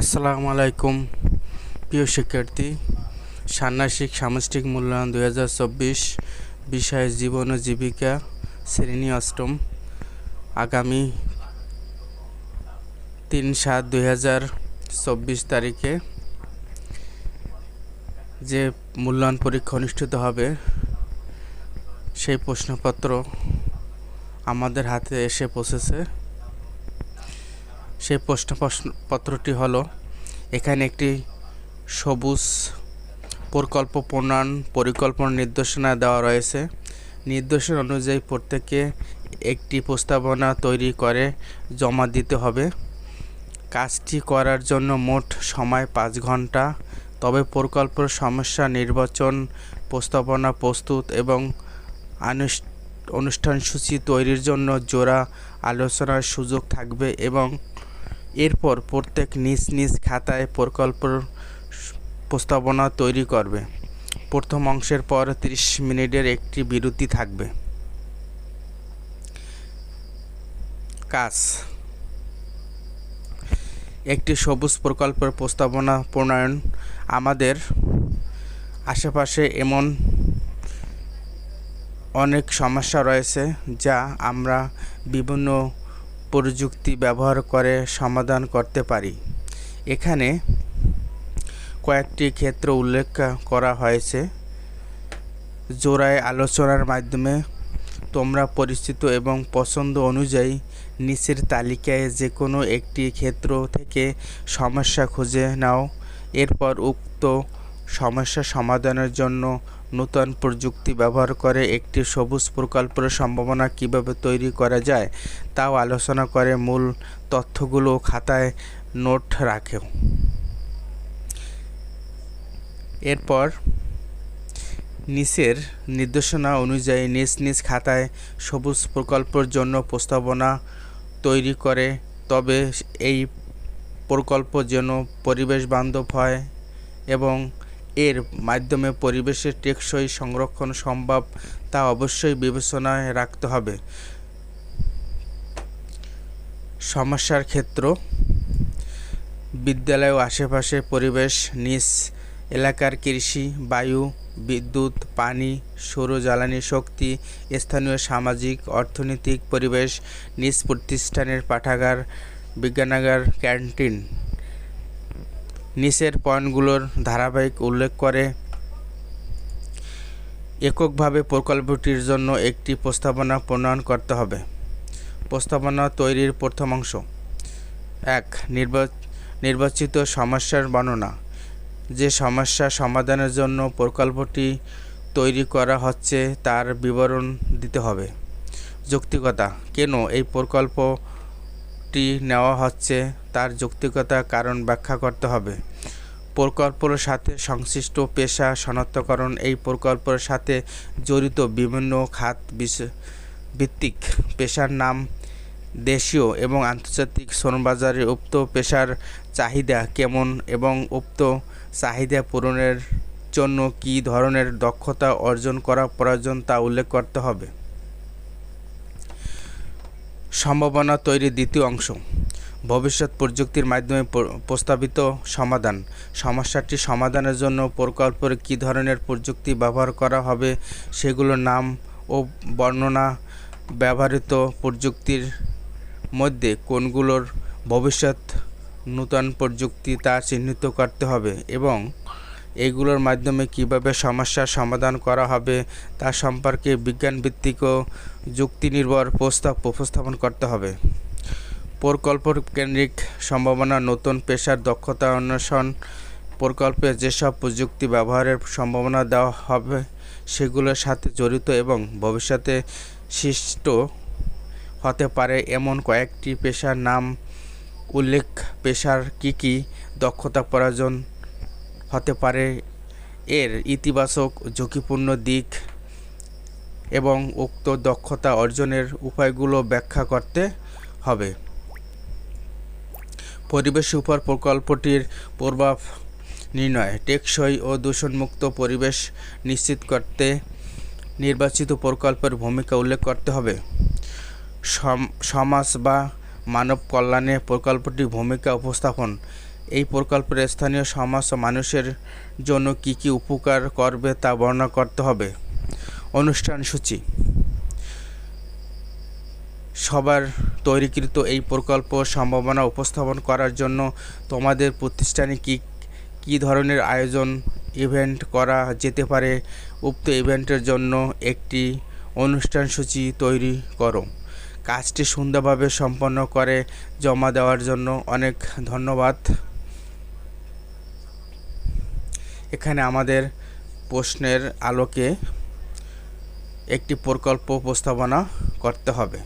আসসালামু আলাইকুম। প্রিয় শিক্ষার্থী, ষান্মাসিক সামষ্টিক মূল্যায়ন দুই হাজার চব্বিশ, বিষয় জীবন ও জীবিকা, শ্রেণি অষ্টম, আগামী তিন সাত দুই হাজার চব্বিশ তারিখে যে মূল্যায়ন পরীক্ষা অনুষ্ঠিত হবে, সেই প্রশ্নপত্র আমাদের হাতে এসে পৌঁছেছে। সেই প্রশ্ন প্রশ্নপত্রটি হলো, এখানে একটি সবুজ প্রকল্প প্রণয়ন পরিকল্পনা নির্দেশনা দেওয়া রয়েছে। নির্দেশনা অনুযায়ী প্রত্যেকে একটি প্রস্তাবনা তৈরি করে জমা দিতে হবে। কাজটি করার জন্য মোট সময় পাঁচ ঘণ্টা। তবে প্রকল্পের সমস্যা নির্বাচন, প্রস্তাবনা প্রস্তুত এবং আনুষ- অনুষ্ঠান সূচি তৈরির জন্য জোড়া আলোচনার সুযোগ থাকবে এবং এরপর প্রত্যেক নিজ নিজ খাতায় প্রকল্পের প্রস্তাবনা তৈরি করবে। প্রথম অংশের পর ত্রিশ মিনিটের একটি বিরতি থাকবে। কাজ। একটি সবুজ প্রকল্পের প্রস্তাবনা প্রণয়ন। আমাদের আশেপাশে এমন অনেক সমস্যা রয়েছে যা আমরা বিভিন্ন প্রযুক্তি ব্যবহার করে সমাধান করতে পারি। এখানে কয়েকটি ক্ষেত্র উল্লেখ করা হয়েছে। জোড়ায় আলোচনার মাধ্যমে তোমরা পরিচিত এবং পছন্দ অনুযায়ী নিচের তালিকায় যে কোনো একটি ক্ষেত্র থেকে সমস্যা খুঁজে নাও। এরপর উক্ত সমস্যা সমাধানের জন্য নূতন প্রযুক্তি ব্যবহার করে একটি সবুজ প্রকল্পের সম্ভাবনা কীভাবে তৈরি করা যায়, তাও আলোচনা করে মূল তথ্যগুলো খাতায় নোট রাখে এরপর নিচের নির্দেশনা অনুযায়ী নিজ নিজ খাতায় সবুজ প্রকল্পের জন্য প্রস্তাবনা তৈরি করে, তবে এই প্রকল্প যেন পরিবেশ বান্ধব হয় এবং এর মাধ্যমে পরিবেশের টেকসই সংরক্ষণ সম্ভব, তা অবশ্যই বিবেচনায় রাখতে হবে। সমস্যার ক্ষেত্র, বিদ্যালয় ও আশেপাশে পরিবেশ নিজ এলাকার কৃষি, বায়ু, বিদ্যুৎ, পানি সৌর জ্বালানি শক্তি, স্থানীয় সামাজিক, অর্থনৈতিক পরিবেশ, নিজ প্রতিষ্ঠানের পাঠাগার, বিজ্ঞানাগার, ক্যান্টিন। নিচের পয়েন্টগুলোর ধারাবাহিক উল্লেখ করে, এককভাবে প্রকল্পটির জন্য একটি প্রস্তাবনা প্রণয়ন করতে হবে। প্রস্তাবনা তৈরির প্রথম অংশ। এক নির্বা- নির্বাচিত সমস্যার বর্ণনা। যে সমস্যা সমাধানের জন্য প্রকল্পটি তৈরি করা হচ্ছে তার বিবরণ দিতে হবে। যৌক্তিকতা, কেন এই প্রকল্পটি নেওয়া হচ্ছে তার যৌক্তিকতা কারণ ব্যাখ্যা করতে হবে। প্রকল্পের সাথে সংশ্লিষ্ট পেশা শনাক্তকরণ এই প্রকল্পের সাথে জড়িত বিভিন্ন খাত ভিত্তিক পেশার নাম দেশীয় এবং আন্তর্জাতিক শ্রমবাজারে উক্ত পেশার চাহিদা কেমন এবং উক্ত চাহিদা পূরণের জন্য কী ধরনের দক্ষতা অর্জন করা প্রয়োজন তা উল্লেখ করতে হবে। সম্ভাবনা তৈরির দ্বিতীয় অংশ। ভবিষ্যৎ প্রযুক্তির মাধ্যমে প্রস্তাবিত সমাধান। সমস্যাটি সমাধানের জন্য প্রকল্পের কী ধরনের প্রযুক্তি ব্যবহার করা হবে, সেগুলোর নাম ও বর্ণনা ব্যবহৃত প্রযুক্তির মধ্যে কোনগুলোর ভবিষ্যৎ নূতন প্রযুক্তি তা চিহ্নিত করতে হবে এবং এগুলোর মাধ্যমে কীভাবে সমস্যার সমাধান করা হবে তা সম্পর্কে বিজ্ঞানভিত্তিক ও যুক্তিনির্ভর প্রস্তাব, উপস্থাপন করতে হবে। প্রকল্প কেন্দ্রিক সম্ভাবনা, নতুন পেশার দক্ষতা অন্বেষণ, প্রকল্পে যেসব প্রযুক্তি ব্যবহারের সম্ভাবনা দেওয়া হবে সেগুলোর সাথে জড়িত এবং ভবিষ্যতে সৃষ্ট হতে পারে এমন কয়েকটি পেশার নাম। উল্লেখ, পেশার কি কি দক্ষতা প্রয়োজন হতে পারে, এর ইতিবাচক ঝুঁকিপূর্ণ দিক এবং উক্ত দক্ষতা অর্জনের উপায়গুলো ব্যাখ্যা করতে হবে। পরিবেশের উপর প্রকল্পটির প্রভাব নির্ণয়। টেকসই ও দূষণমুক্ত পরিবেশ নিশ্চিত করতে নির্বাচিত প্রকল্পের ভূমিকা উল্লেখ করতে হবে। সম- সমাজ বা মানব কল্যাণে প্রকল্পটির ভূমিকা উপস্থাপন। এই প্রকল্পের স্থানীয় সমাজ ও মানুষের জন্য কি কি উপকার করবে তা বর্ণনা করতে হবে। অনুষ্ঠান সূচি। সবার তৈরিকৃত এই প্রকল্প সম্ভাবনা উপস্থাপন করার জন্য তোমাদের প্রতিষ্ঠানে কি, কী ধরনের আয়োজন ইভেন্ট করা যেতে পারে? উক্ত ইভেন্টের জন্য একটি অনুষ্ঠান সূচি তৈরি করো। কাজটি সুন্দরভাবে সম্পন্ন করে জমা দেওয়ার জন্য অনেক ধন্যবাদ। এখানে আমাদের প্রশ্নের আলোকে একটি প্রকল্প উপস্থাপনা করতে হবে।